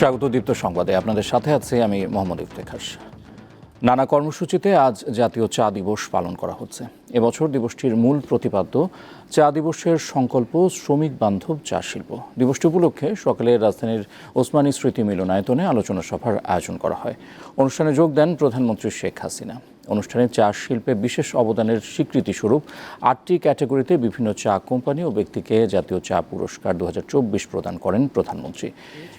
স্বাগত দীপ্ত সংবাদে। আপনাদের সাথে আছে আমি মোহাম্মদ ইফতেখাস নানা কর্মসূচিতে আজ জাতীয় চা দিবস পালন করা হচ্ছে। এবছর দিবসটির মূল প্রতিপাদ্য, চা দিবসের সংকল্প, শ্রমিক বান্ধব, চা শিল্প। দিবসটি উপলক্ষে সকালে রাজধানীর ওসমানী স্মৃতি মিলনায়তনে আলোচনা সভার আয়োজন করা হয়। অনুষ্ঠানে যোগ দেন প্রধানমন্ত্রী শেখ হাসিনা। অনুষ্ঠানে চা শিল্পে বিশেষ অবদানের স্বীকৃতি স্বরূপ আটটি ক্যাটাগরিতে বিভিন্ন চা কোম্পানি ও ব্যক্তিকে জাতীয় চা পুরস্কার দু হাজার চব্বিশ প্রদান করেন প্রধানমন্ত্রী।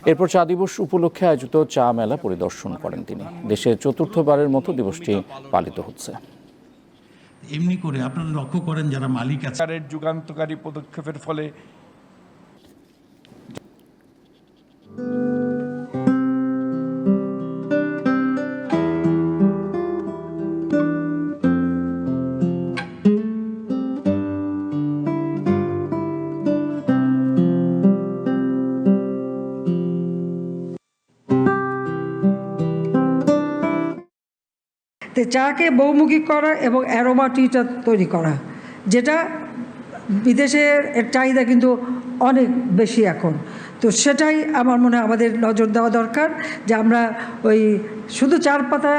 এরপর চা দিবস উপলক্ষে আয়োজিত চা মেলা পরিদর্শন করেন তিনি। দেশে চতুর্থবারের মতো দিবসটি পালিত হচ্ছে। এমনি করে আপনারা লক্ষ্য করেন যারা মালিক আছে। যুগান্তকারী পদক্ষেপের ফলে চাকে বহুমুখী করা এবং অ্যারোমা টিটা তৈরি করা, যেটা বিদেশের চাহিদা কিন্তু অনেক বেশি এখন। তো সেটাই আমার মনে হয় আমাদের নজর দেওয়া দরকার যে আমরা ওই শুধু চার পাতা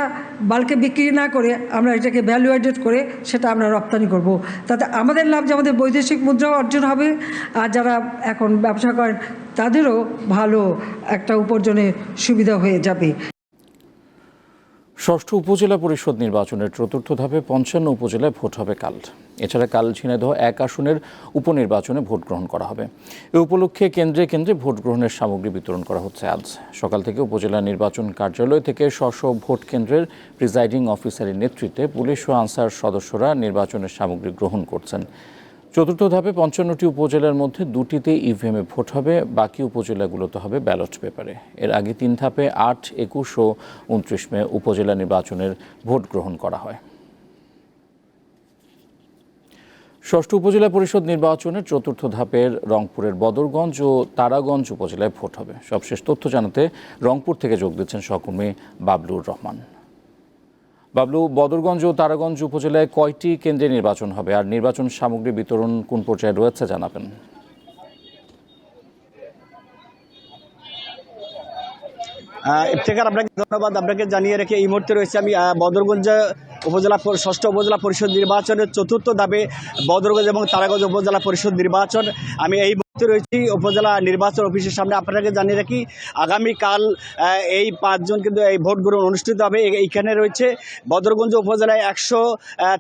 বালকে বিক্রি না করে আমরা এটাকে ভ্যালু অ্যাডেড করে সেটা আমরা রপ্তানি করব। তাতে আমাদের লাভ যে আমাদের বৈদেশিক মুদ্রাও অর্জন হবে আর যারা এখন ব্যবসা করেন তাদেরও ভালো একটা উপার্জনের সুবিধা হয়ে যাবে। ষষ্ঠ উপজেলা পরিষদ নির্বাচনের চতুর্থ ধাপে পঞ্চান্ন উপজেলায় ভোট হবে কাল। এছাড়া কাল ঝিনাইদহ এক আসনের উপনির্বাচনে ভোট গ্রহণ করা হবে। এ উপলক্ষে কেন্দ্রে কেন্দ্রে ভোট গ্রহণের সামগ্রী বিতরণ করা হচ্ছে আজ। সকাল থেকে উপজেলা নির্বাচন কার্যালয় থেকে স্ব ভোট কেন্দ্রের প্রিজাইডিং অফিসারের নেতৃত্বে পুলিশ ও আনসার সদস্যরা নির্বাচনের সামগ্রী গ্রহণ করছেন। চতুর্থ ধাপে পঞ্চান্নটি উপজেলার মধ্যে দুটিতে ইভিএমে ভোট হবে, বাকি উপজেলাগুলোতে হবে ব্যালট পেপারে। এর আগে তিন ধাপে আট, একুশ ও উনত্রিশ মে উপজেলা নির্বাচনের ভোট গ্রহণ করা হয়। ষষ্ঠ উপজেলা পরিষদ নির্বাচনের চতুর্থ ধাপের রংপুরের বদরগঞ্জ ও তারাগঞ্জ উপজেলায় ভোট হবে। সবশেষ তথ্য জানাতে রংপুর থেকে যোগ দিচ্ছেন সহকর্মী বাবলুর রহমান। বাবলু, বদরগঞ্জ ও তারাগঞ্জ উপজেলায় কয়টি কেন্দ্রে নির্বাচন হবে? আর নির্বাচন সামগ্রী বিতরণ কোন পর্যায়ে রয়েছে জানাবেন। ইফতেখার, আপনাকে ধন্যবাদ। আপনাকে জানিয়ে রেখে এই মুহূর্তে রয়েছে আমি বদরগঞ্জ উপজেলা ষষ্ঠ উপজেলা পরিষদ নির্বাচনের চতুর্থ ধাপে বদরগঞ্জ এবং তারাগঞ্জ উপজেলা পরিষদ নির্বাচন। আমি এই রয়েছি উপজেলা নির্বাচন অফিসের সামনে। আপনাকে জানিয়ে রাখি, আগামীকাল এই পাঁচজন কিন্তু এই ভোট গ্রহণ অনুষ্ঠিত হবে। এইখানে রয়েছে বদরগঞ্জ উপজেলায় একশো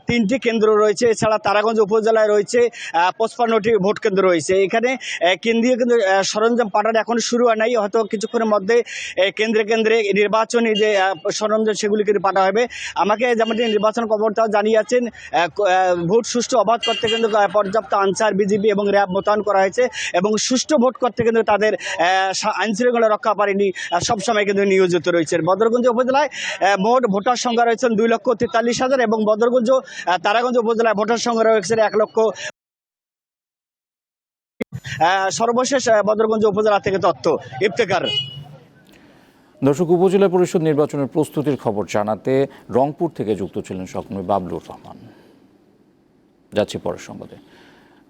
তিনটি কেন্দ্র রয়েছে। এছাড়া তারাগঞ্জ উপজেলায় রয়েছে পঁচপান্নটি ভোট কেন্দ্র রয়েছে। এখানে কেন্দ্রীয় কিন্তু সরঞ্জাম পাঠানো এখন শুরু হয় নাই। হয়তো কিছুক্ষণের মধ্যে কেন্দ্রে কেন্দ্রে নির্বাচনী যে সরঞ্জাম সেগুলি কিন্তু পাঠা হবে। আমাকে যেমনটি নির্বাচন কর্মকর্তাও জানিয়েছেন ভোট সুষ্ঠু অবাধ করতে কিন্তু পর্যাপ্ত আনসার, বিজিবি এবং র্যাব মোতায়েন করা হয়েছে। এবং সুষ্ঠু ভোট করতে কিন্তু তাদের আইন শৃঙ্খলা রক্ষা পারেনি। সবসময় কিন্তু নিয়োজিত রয়েছে বদরগঞ্জ উপজেলায় মোট ভোটার সংখ্যা রয়েছেন দুই লক্ষ তেতাল্লিশ হাজার এবং বদরগঞ্জ তারাগঞ্জ উপজেলায় ভোটার সংখ্যা রয়েছে এক লক্ষ। সর্বশেষ বদরগঞ্জ উপজেলা থেকে তথ্য ইফতেকার দর্শক, উপজেলা পরিষদ নির্বাচনের প্রস্তুতির খবর জানাতে রংপুর থেকে যুক্ত ছিলেন সহকর্মী বাবলুর রহমান। যাচ্ছি পরের সংবাদে।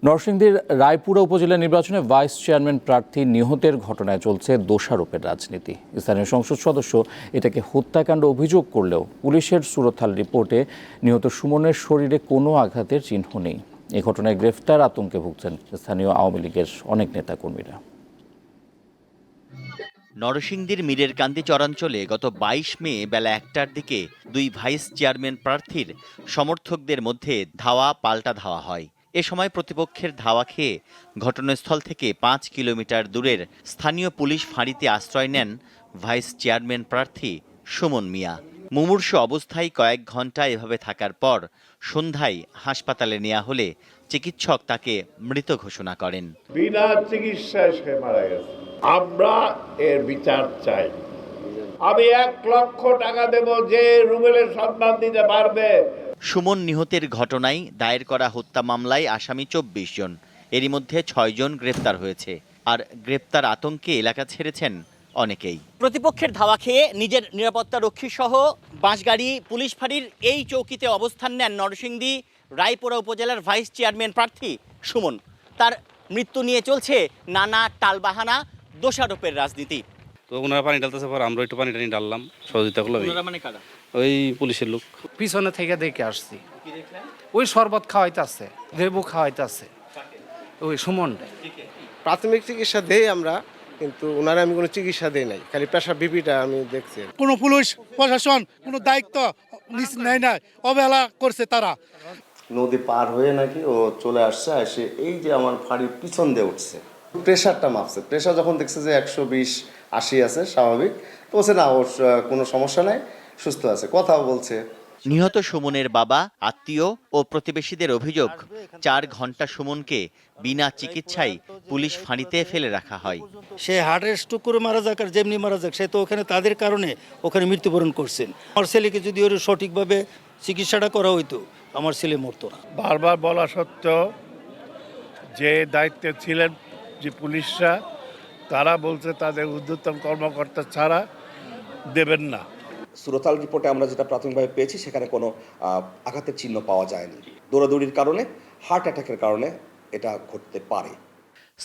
নরসিংদীর রায়পুরা উপজেলা নির্বাচনে ভাইস চেয়ারম্যান প্রার্থী নিহতের ঘটনায় চলছে দোষারোপের রাজনীতি। স্থানীয় সংসদ সদস্য এটাকে হত্যাকাণ্ড অভিযোগ করলেও পুলিশের সুরতহাল রিপোর্টে নিহত সুমনের শরীরে কোনো আঘাতের চিহ্ন নেই। এ ঘটনায় গ্রেফতার আতঙ্কে ভুগছেন স্থানীয় আওয়ামী লীগের অনেক নেতাকর্মীরা। নরসিংদীর মীরের কান্দি চরাঞ্চলে গত বাইশ মে বেলা একটার দিকে দুই ভাইস চেয়ারম্যান প্রার্থীর সমর্থকদের মধ্যে ধাওয়া পাল্টা ধাওয়া হয়। এ সময় প্রতিপক্ষের ধাওয়া খেয়ে ঘটনাস্থল থেকে পাঁচ কিলোমিটার দূরের স্থানীয় পুলিশ ফাঁড়িতে আশ্রয় নেন ভাইস চেয়ারম্যান প্রার্থী সুমন মিয়া। মুমূর্ষু অবস্থায় কয়েক ঘণ্টা এভাবে থাকার পর সন্ধ্যায় হাসপাতালে নেওয়া হলে চিকিৎসক তাকে মৃত ঘোষণা করেন। বিনা চিকিৎসায় সে মারা গেছে। আমরা এর বিচার চাই। আমি এক লক্ষ টাকা দেব যে রুবেলের সন্ধান দিতে পারবে। সুমন নিহতের ঘটনায় দায়ের করা হত্যা মামলায় আসামি চব্বিশ জন। এরই মধ্যে ছয় জন গ্রেপ্তার হয়েছে। আর গ্রেপ্তার আতঙ্কে এলাকা ছেড়েছেন অনেকেই। প্রতিপক্ষের ধাওয়া খেয়ে নিজের নিরাপত্তা রক্ষী সহ বাঁশগাড়ি পুলিশ ফাঁড়ির এই চৌকিতে অবস্থান নেন নরসিংদী রায়পুরা উপজেলার ভাইস চেয়ারম্যান প্রার্থী সুমন। তার মৃত্যু নিয়ে চলছে নানা টালবাহানা দোষারোপের রাজনীতি। তো ওনারা পানি ঢালতেছে পর আমরা একটু পানি টানি ডাললাম সহযোগিতা করলাম মানে কারা? ওই পুলিশের লোক। পিছনে থেকে দেখে আসছি। ওই শরবত খাওয়াইতে আছে লেবু খাওয়াইতে আছে ওই সুমন প্রাথমিক চিকিৎসা দেই আমরা কিন্তু ওনারা আমি কোনো চিকিৎসা দেই নাই খালি প্রেশার বিপিটা আমি দেখছি কোনো পুলিশ প্রশাসন কোনো দায়িত্ব নেয় না অবহেলা করছে তারা। নদী পার হয়ে নাকি ও চলে আসছে এসে এই যে আমার ফাড়ির পিছন দিয়ে উঠছে। প্রেশারটা মাপছে। প্রেশার যখন দেখছে যে একশো বিশ আশি আছে স্বাভাবিক। তো বলছে না ওর কোনো সমস্যা নাই। সুস্থ আছে কথাও বলছে। নিহত সুমনের বাবা আত্মীয় ও প্রতিবেশীদের অভিযোগ চার ঘণ্টা সুমনকে বিনা চিকিৎসায় পুলিশ ফাঁড়িতে ফেলে রাখা হয়। সে হার্টের স্ট্রোক করে মারা যাক আর যেমনি মারা যাক সে তো ওখানে তাদের কারণে ওখানে মৃত্যুবরণ করছেন। আমার ছেলেকে যদি ওর সঠিকভাবে চিকিৎসাটা করা হইতো আমার ছেলে মরতো না। বারবার বলা সত্ত্বেও যে দায়িত্বে ছিলেন যে পুলিশরা তারা বলছে তাদের ঊর্ধ্বতন কর্মকর্তা ছাড়া দেবেন না। সুরতাল রিপোর্টে আমরা যেটা প্রাথমিকভাবে পেয়েছি সেখানে কোনো আঘাতের চিহ্ন পাওয়া যায়নি। দৌড়াদৌড়ির কারণে হার্ট অ্যাটাকের কারণে এটা ঘটতে পারে।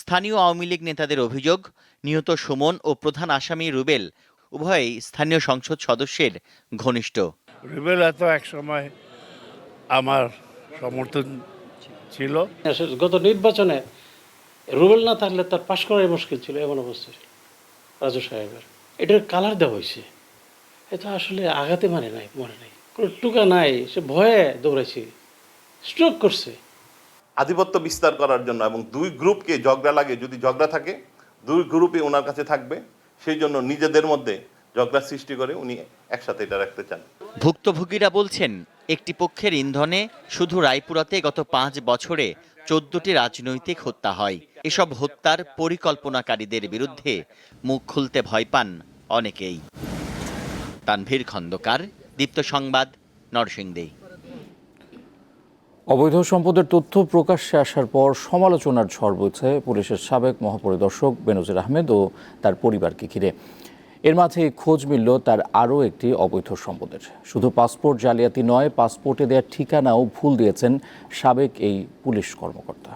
স্থানীয় আওয়ামী লীগ নেতাদের অভিযোগ নিহত সুমন ও প্রধান আসামি রুবেল উভয়ই স্থানীয় সংসদ সদস্যের ঘনিষ্ঠ। রুবেল এত এক সময় আমার সমর্থন ছিল। গত নির্বাচনে রুবেল না থাকলে তার পাশ করাই মুশকিল ছিল এমন অবস্থা ছিল রাজু সাহেবের। এটার কালার দেওয়া হয়েছে। এটা আসলে আঘাতে মানে নাই মনে নাই। কোনো টুকা নাই সে ভয়ে দৌড়াইছে। স্ট্রোক করছে। আধিপত্য বিস্তার করার জন্য এবং দুই গ্রুপকে ঝগড়া লাগে যদি ঝগড়া থাকে দুই গ্রুপই ওনার কাছে থাকবে। সেই জন্য নিজেদের মধ্যে ঝগড়া সৃষ্টি করে উনি একসাথে এটা রাখতে চান। ভুক্তভোগীরা বলছেন একটি পক্ষের ইন্ধনে শুধু রায়পুরাতে গত পাঁচ বছরে চোদ্দটি রাজনৈতিক হত্যা হয়। এসব হত্যার পরিকল্পনাকারীদের বিরুদ্ধে মুখ খুলতে ভয় পান অনেকেই। তানভীর খন্দকার। দীপ্ত সংবাদ, নরসিংদী। অবৈধ সম্পদের তথ্য প্রকাশ্যে আসার পর সমালোচনার ঝড় বইছে পুলিশের সাবেক মহাপরিদর্শক বেনজির আহমেদ ও তার পরিবারকে ঘিরে। এর মাঝে খোঁজ মিলল তার আরও একটি অবৈধ সম্পদের। শুধু পাসপোর্ট জালিয়াতি নয়, পাসপোর্টে দেওয়ার ঠিকানাও ভুল দিয়েছেন সাবেক এই পুলিশ কর্মকর্তা।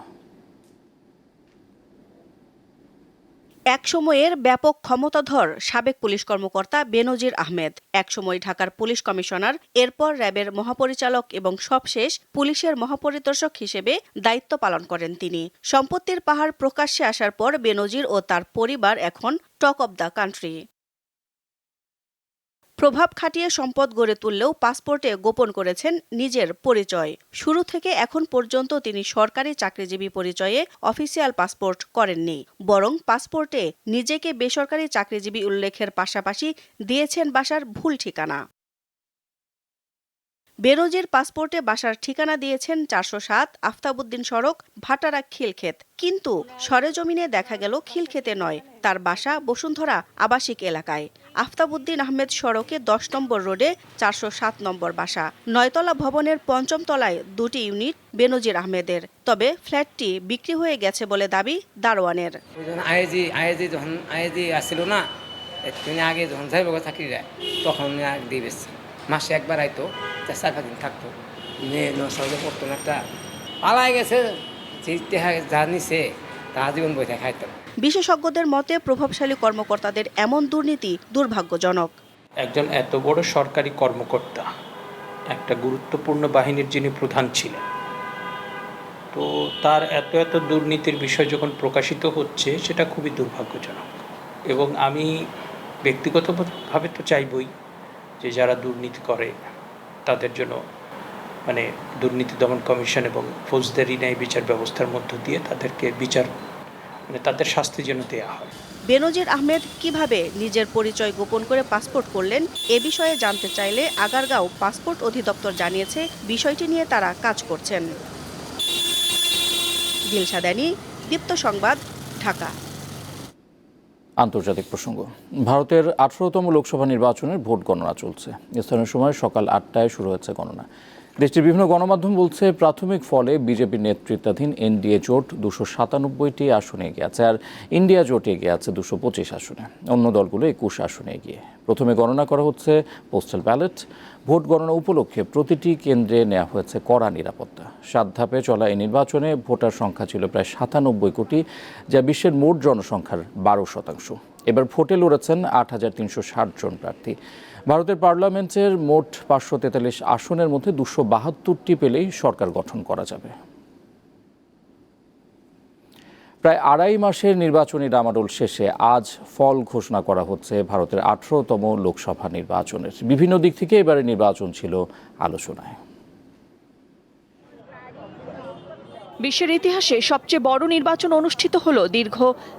এক সময়ের ব্যাপক ক্ষমতাধর সাবেক পুলিশ কর্মকর্তা বেনজির আহমেদ এক সময় ঢাকার পুলিশ কমিশনার, এরপর র্যাবের মহাপরিচালক এবং সবশেষ পুলিশের মহাপরিদর্শক হিসেবে দায়িত্ব পালন করেন তিনি। সম্পত্তির পাহাড় প্রকাশ্যে আসার পর বেনজির ও তার পরিবার এখন টক অব দ্য কান্ট্রি। প্রভাব খাটিয়ে সম্পদ গড়ে তুললেও পাসপোর্টে গোপন করেছেন নিজের পরিচয়। শুরু থেকে এখন পর্যন্ত তিনি সরকারি চাকরিজীবী পরিচয়ে অফিসিয়াল পাসপোর্ট করেননি। বরং পাসপোর্টে নিজেকে বেসরকারি চাকরিজীবী উল্লেখের পাশাপাশি দিয়েছেন বাসার ভুল ঠিকানা। বেরোজের পাসপোর্টে বাসার ঠিকানা দিয়েছেন চারশো সাত আফতাবুদ্দিন সড়ক, ভাটারা খিলক্ষেত। কিন্তু সরেজমিনে দেখা গেল খিলক্ষেতে নয়, তার বাসা বসুন্ধরা আবাসিক এলাকায়। আফতাবুদ্দিন আহমেদ সড়কে দশ নম্বর রোডে চারশো সাত নম্বর বাসা। নয়তলা ভবনের পঞ্চম তলায় দুটি ইউনিট বেনজির আহমেদের। তবে ফ্ল্যাটটি বিক্রি হয়ে গেছে বলে দাবি দারোয়ানের। যখন আসছিল না তিনি আগে যখন যাইব তখন উনি দিয়ে বেসছে মাসে একবার আইতো চার চার পাঁচ দিন থাকতো। মেয়ে নশো পড়তো না একটা পালাই গেছে যে নিছে তা জীবন বইতে খাইতো বিশেষজ্ঞদের মতে প্রভাবশালী কর্মকর্তাদের এমন দুর্নীতি দুর্ভাগ্যজনক। একজন এত বড় সরকারি কর্মকর্তা একটা গুরুত্বপূর্ণ বাহিনীর যিনি প্রধান ছিলেন তো তার এত এত দুর্নীতির বিষয় যখন প্রকাশিত হচ্ছে সেটা খুবই দুর্ভাগ্যজনক। এবং আমি ব্যক্তিগতভাবে তো চাইবই যে যারা দুর্নীতি করে, তাদের জন্য মানে দুর্নীতি দমন কমিশন এবং ফৌজদারি ন্যায় বিচার ব্যবস্থার মধ্য দিয়ে তাদেরকে বিচার মানে তাদের শাস্তি যেন দেওয়া হয়। বেনজির আহমেদ কীভাবে নিজের পরিচয় গোপন করে পাসপোর্ট করলেন, এ বিষয়ে জানতে চাইলে আগারগাঁও পাসপোর্ট অধিদপ্তর জানিয়েছে, বিষয়টি নিয়ে তারা কাজ করছেন। দিলশাদানি দীপ্ত সংবাদ, ঢাকা। আন্তর্জাতিক প্রসঙ্গ। ভারতের আঠারোতম লোকসভা নির্বাচনের ভোট গণনা চলছে। স্থানীয় সময় সকাল আটটায় শুরু হয়েছে গণনা। দেশটির বিভিন্ন গণমাধ্যম বলছে, প্রাথমিক ফলে বিজেপির নেতৃত্বাধীন এনডিএ জোট দুশো সাতানব্বইটি আসনে এগিয়ে আছে আর ইন্ডিয়া জোট এগিয়ে আছে দুশো পঁচিশ আসনে। অন্য দলগুলো একুশ আসনে এগিয়ে। প্রথমে গণনা করা হচ্ছে পোস্টাল ব্যালট। ভোট গণনা উপলক্ষে প্রতিটি কেন্দ্রে নেওয়া হয়েছে কড়া নিরাপত্তা। সাত ধাপে চলা এই নির্বাচনে ভোটার সংখ্যা ছিল প্রায় সাতানব্বই কোটি, যা বিশ্বের মোট জনসংখ্যার বারো শতাংশ। এবার ভোটে লড়েছেন আট হাজার তিনশো ষাট জন প্রার্থী। ভারতের পার্লামেন্টের মোট পাঁচশো তেতাল্লিশ আসনের মধ্যে দুশো বাহাত্তরটি পেলেই সরকার গঠন করা যাবে। প্রায় আড়াই মাসের নির্বাচনী ডামাডোল শেষে আজ ফল ঘোষণা করা হচ্ছে ভারতের আঠারোতম লোকসভা নির্বাচনের। বিভিন্ন দিক থেকে এবারে নির্বাচন ছিল আলোচনায়। বিশ্বের ইতিহাসে সবচেয়ে বড় নির্বাচন অনুষ্ঠিত হলো দীর্ঘ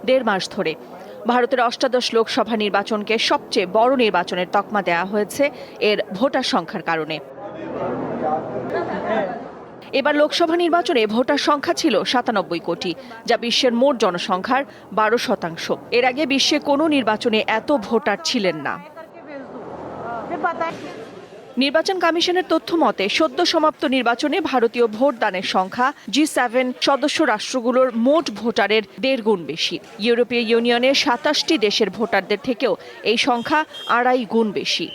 দেড় মাস ধরে। ভারতের অষ্টাদশ লোকসভা নির্বাচনকে সবচেয়ে বড় নির্বাচনের তকমা দেয়া হয়েছে এর ভোটার সংখ্যার কারণে। এবার লোকসভা নির্বাচনে ভোটার সংখ্যা ছিল সাতানব্বই কোটি, যা বিশ্বের মোট জনসংখ্যার বারো শতাংশ। এর আগে বিশ্বে কোনো নির্বাচনে এত ভোটার ছিলেন না। নির্বাচন কমিশনের তথ্য মতে, সদ্য সমাপ্ত নির্বাচনে ভারতীয় ভোটদানের সংখ্যা জি সেভেন সদস্য রাষ্ট্রগুলোর মোট ভোটারের দেড় গুণ বেশি। ইউরোপীয় ইউনিয়নের সাতাশটি দেশের ভোটারদের থেকেও এই সংখ্যা আড়াই গুণ বেশি।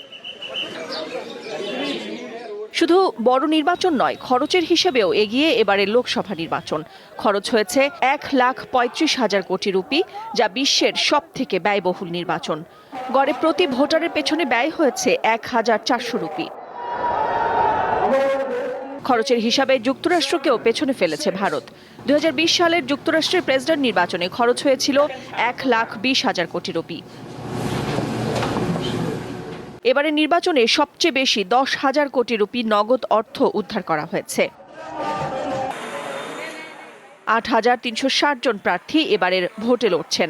শুধু বড় নির্বাচন নয়, খরচের হিসেবেও এগিয়ে এবারের লোকসভা নির্বাচন। খরচ হয়েছে এক লাখ পঁয়ত্রিশ হাজার কোটি রুপি, যা বিশ্বের সব থেকে ব্যয়বহুল নির্বাচন। গড়ে প্রতি ভোটারের পেছনে ব্যয় হয়েছে এক হাজার চারশো রুপি। খরচের হিসাবে যুক্তরাষ্ট্রকেও পেছনে ফেলেছে ভারত। দু হাজার বিশ সালের যুক্তরাষ্ট্রের প্রেসিডেন্ট নির্বাচনে খরচ হয়েছিল এক লাখ বিশ হাজার কোটি রুপি। এবারে নির্বাচনে সবচেয়ে বেশি দশ হাজার কোটি রুপি নগদ অর্থ উদ্ধার করা হয়েছে। আট হাজার তিনশো ষাট জন প্রার্থী এবারের ভোটে লড়ছেন।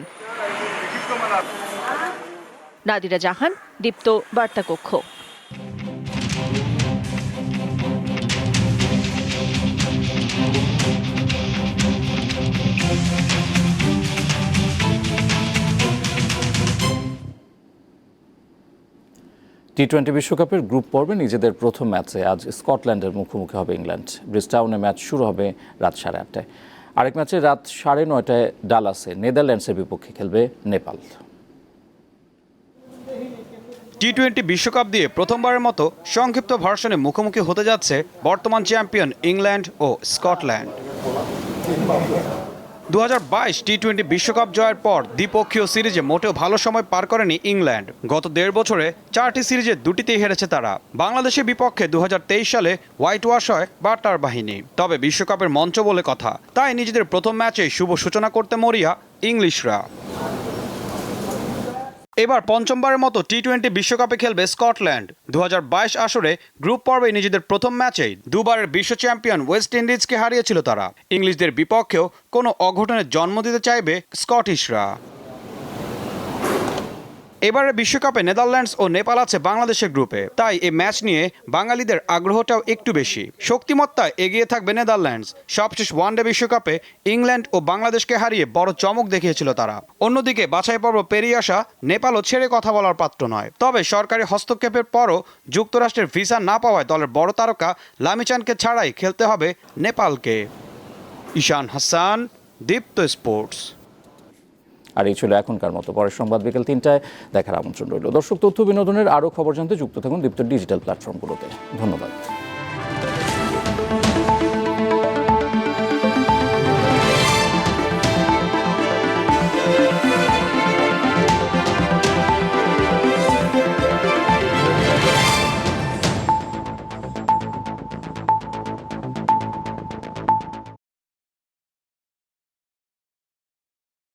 নাদিরা জাহান, দীপ্ত বার্তা কক্ষ টি টোয়েন্টি বিশ্বকাপের গ্রুপ পর্বে নিজেদের প্রথম ম্যাচে আজ স্কটল্যান্ডের মুখোমুখি হবে ইংল্যান্ড। ব্রিজটাউনে ম্যাচ শুরু হবে রাত সাড়ে আটটায়। আরেক ম্যাচে রাত সাড়ে নয়টায় ডালাসে, নেদারল্যান্ডসের বিপক্ষে খেলবে নেপাল। টি টোয়েন্টি বিশ্বকাপ দিয়ে প্রথমবারের মতো সংক্ষিপ্ত ভার্সনে মুখোমুখি হতে যাচ্ছে বর্তমান চ্যাম্পিয়ন ইংল্যান্ড ও স্কটল্যান্ড। দু টি টোয়েন্টি বিশ্বকাপ জয়ের পর দ্বিপক্ষীয় সিরিজে মোটেও ভালো সময় পার করেনি ইংল্যান্ড। গত দেড় বছরে চারটি সিরিজে দুটিতেই হেরেছে তারা। বাংলাদেশের বিপক্ষে দু হাজার তেইশ সালে হোয়াইট ওয়াশ হয় বার্তার বাহিনী। তবে বিশ্বকাপের মঞ্চ বলে কথা। তাই নিজেদের প্রথম ম্যাচে শুভ সূচনা করতে মরিয়া ইংলিশরা। এবার পঞ্চমবারের মতো টি টোয়েন্টি বিশ্বকাপে খেলবে স্কটল্যান্ড। দু হাজার বাইশ আসরে গ্রুপ পর্বে নিজেদের প্রথম ম্যাচেই দুবারের বিশ্ব চ্যাম্পিয়ন ওয়েস্ট ইন্ডিজকে হারিয়েছিল তারা। ইংলিশদের বিপক্ষেও কোনো অঘটনের জন্ম দিতে চাইবে স্কটিশরা। এবারে বিশ্বকাপে নেদারল্যান্ডস ও নেপাল আছে বাংলাদেশের গ্রুপে তাই এই ম্যাচ নিয়ে বাঙালিদের আগ্রহটাও একটু বেশি। শক্তিমত্তায় এগিয়ে থাকবে নেদারল্যান্ডস। সবশেষ ওয়ানডে বিশ্বকাপে ইংল্যান্ড ও বাংলাদেশকে হারিয়ে বড় চমক দেখিয়েছিল তারা। অন্যদিকে বাছাই পর্ব পেরিয়ে আসা নেপালও ছেড়ে কথা বলার পাত্র নয়। তবে সরকারি হস্তক্ষেপের পরও যুক্তরাষ্ট্রের ভিসা না পাওয়ায় দলের বড় তারকা লামিচানকে ছাড়াই খেলতে হবে নেপালকে। ঈশান হাসান, দীপ্ত স্পোর্টস। আর এই ছিল এখনকার মতো। পরের সংবাদ বিকেল তিনটায় দেখার আমন্ত্রণ রইল। দর্শক তথ্য বিনোদনের আরও খবর জানতে যুক্ত থাকুন দীপ্ত ডিজিটাল প্ল্যাটফর্মগুলোতে। ধন্যবাদ।